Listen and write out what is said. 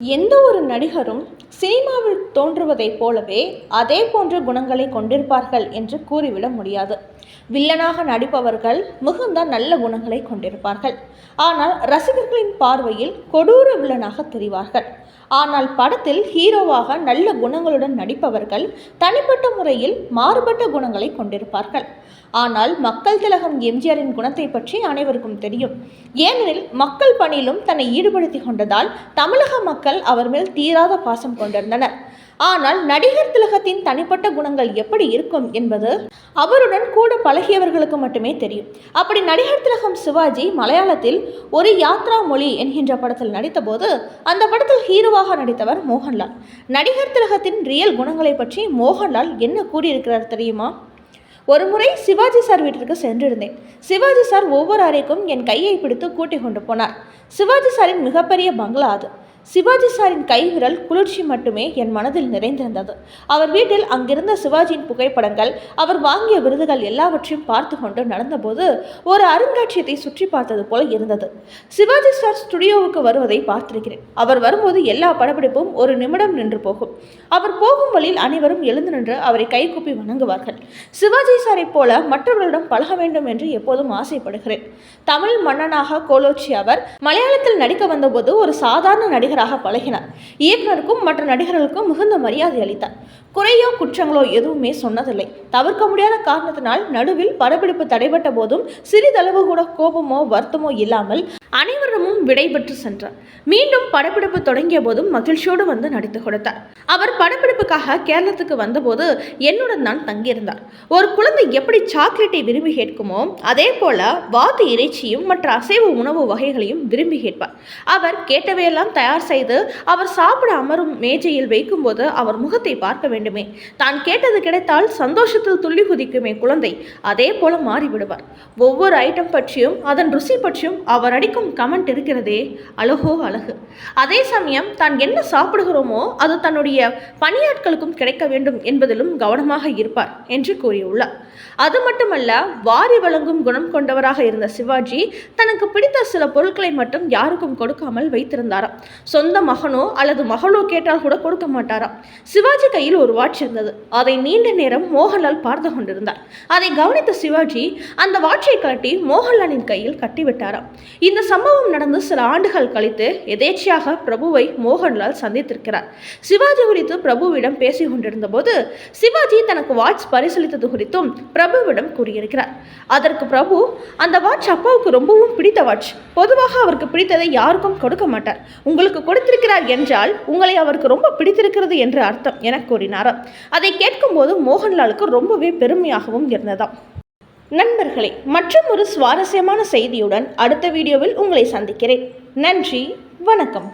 எந்த ஒரு நடிகரும் சினிமாவில் தோன்றுவதைப் போலவே அதே போன்ற குணங்களை கொண்டிருப்பார்கள் என்று கூறிவிட முடியாது. வில்லனாக நடிப்பவர்கள் மிகுந்த நல்ல குணங்களை கொண்டிருப்பார்கள். ஆனால் ரசிகர்களின் பார்வையில் கொடூர வில்லனாக தெரிவார்கள். ஆனால் படத்தில் ஹீரோவாக நல்ல குணங்களுடன் நடிப்பவர்கள் தனிப்பட்ட முறையில் மாறுபட்ட குணங்களை கொண்டிருப்பார்கள். ஆனால் மக்கள் திலகம் எம்ஜிஆரின் குணத்தை பற்றி அனைவருக்கும் தெரியும். ஏனெனில் மக்கள் பணியிலும் தன்னை ஈடுபடுத்திக் கொண்டதால் தமிழக மக்கள் அவர் மேல் தீராத பாசம் கொண்டிருந்தனர் ஆனால் நடிகர் திலகத்தின் தனிப்பட்ட குணங்கள் எப்படி இருக்கும் என்பது அவருடன் கூட பழகியவர்களுக்கு மட்டுமே தெரியும். அப்படி நடிகர் திலகம் சிவாஜி மலையாளத்தில் ஒரு யாத்ரா மொழி என்கின்ற படத்தில் நடித்தபோது அந்த படத்தில் ஹீரோவாக நடித்தவர் மோகன்லால். நடிகர் திலகத்தின் ரியல் குணங்களை பற்றி மோகன்லால் என்ன கூறியிருக்கிறார் தெரியுமா? ஒரு முறை சிவாஜி சார் வீட்டிற்கு சென்றிருந்தேன். சிவாஜி சார் ஒவ்வொரு அறைக்கும் என் கையை பிடித்து கூட்டிக் கொண்டு போனார். சிவாஜி சாரின் மிகப்பெரிய பங்களா அது. சிவாஜி சாரின் கைவிரல் குளிர்ச்சி மட்டுமே என் மனதில் நிறைந்திருந்தது. அவர் வீட்டில் அங்கிருந்த சிவாஜியின் புகைப்படங்கள் அவர் வாங்கிய விருதுகள் எல்லாவற்றையும் பார்த்து கொண்டு நடந்தபோது ஒரு அருங்காட்சியத்தை சுற்றி பார்த்தது போல இருந்தது. சிவாஜி சார் ஸ்டுடியோவுக்கு வருவதை பார்த்திருக்கிறேன். அவர் வரும்போது எல்லா படப்பிடிப்பும் ஒரு நிமிடம் நின்று போகும். அவர் போகும் வழியில் அனைவரும் எழுந்து நின்று அவரை கைகூப்பி வணங்குவார்கள். சிவாஜி சாரை போல மற்றவர்களிடம் பழக வேண்டும் என்று எப்போதும் ஆசைப்படுகிறேன். தமிழ் மன்னனாக கோலோச்சி அவர் மலையாளத்தில் நடிக்க வந்தபோது ஒரு சாதாரண நடிகராக பழகினார். இயக்குனருக்கும் மற்ற நடிகர்களுக்கும் மிகுந்த மரியாதை அளித்தார். குறையோ குற்றங்களோ எதுவுமே சொன்னதில்லை. தவிர்க்க முடியாத காரணத்தினால் நடுவில் படப்பிடிப்பு தடைபட்ட போதும் சிறிதளவு கூட கோபமோ வருத்தமோ இல்லாமல் அனைவரிடமும் விடைபெற்று சென்றார். மீண்டும் படப்பிடிப்பு தொடங்கிய போதும் மகிழ்ச்சியோடு வந்து நடித்து கொடுத்தார். அவர் படப்பிடிப்புக்காக கேரளத்துக்கு வந்தபோது என்னுடன் தான் தங்கியிருந்தார். ஒரு குழந்தை எப்படி சாக்லேட்டை விரும்பி கேட்குமோ அதே போல வாத்து இறைச்சியும் மற்ற அசைவ உணவு வகைகளையும் விரும்பி கேட்பார். அவர் கேட்டவையெல்லாம் தயார் செய்து அவர் சாப்பிட அமரும் மேஜையில் வைக்கும்போது அவர் முகத்தை பார்க்க வேண்டுமே. தான் கேட்டது கிடைத்தால் சந்தோஷத்தில் துள்ளி குதிக்குமே குழந்தை. அதே போல மாறிவிடுவார். ஒவ்வொரு ஐட்டம் பற்றியும் அதன் ருசி பற்றியும் அவர் அடிக்கும் கமெண்ட் இருக்கிறதே அழகோ அழகு. அதே சமயம் தான் என்ன சாப்பிடுகிறோமோ அது தன்னுடைய பணியாட்களுக்கும் கிடைக்க வேண்டும் என்பதிலும் கவனமாக இருப்பார் என்று கூறியுள்ளார். அது மட்டுமல்ல வாரி வழங்கும் குணம் கொண்டவராக இருந்த சிவாஜி தனக்கு பிடித்த சில பொருட்களை மட்டும் யாருக்கும் கொடுக்காமல் வைத்திருந்தாராம். சொந்த மகனோ அல்லது மகளோ கேட்டால் கூட கொடுக்க மாட்டாராம். சிவாஜி கையில் ஒரு வாட்ச் இருந்தது. அதை நீண்ட நேரம் மோகன்லால் பார்த்து கொண்டிருந்தார். அதை கவனித்த சிவாஜி அந்த வாட்சை காட்டி மோகன்லாலின் கையில் கட்டிவிட்டாராம் இந்த சம்பவம் நடந்து சில ஆண்டுகள் கழித்து எதேச்சியாக பிரபுவை மோகன்லால் சந்தித்திருக்கிறார். சிவாஜி குறித்து பிரபுவிடம் பேசி கொண்டிருந்த போது சிவாஜி தனக்கு வாட்ச் பரிசீலித்தது குறித்தும் பிரபுவிடம் கூறியிருக்கிறார். அதற்கு பிரபு அந்த வாட்ச் அப்பாவுக்கு ரொம்பவும் பிடித்த வாட்ச். பொதுவாக அவருக்கு பிடித்ததை யாருக்கும் கொடுக்க மாட்டார். உங்களுக்கு கொடுத்திருக்கிறார் என்றால் உங்களை அவருக்கு ரொம்ப பிடித்திருக்கிறது என்று அர்த்தம் என கூறினாராம். அதை கேட்கும்போது மோகன்லாலுக்கு ரொம்பவே பெருமையாகவும் இருந்ததாம். நண்பர்களே மற்றும் ஒரு சுவாரஸ்யமான செய்தியுடன் அடுத்த வீடியோவில் உங்களை சந்திக்கிறேன். நன்றி வணக்கம்.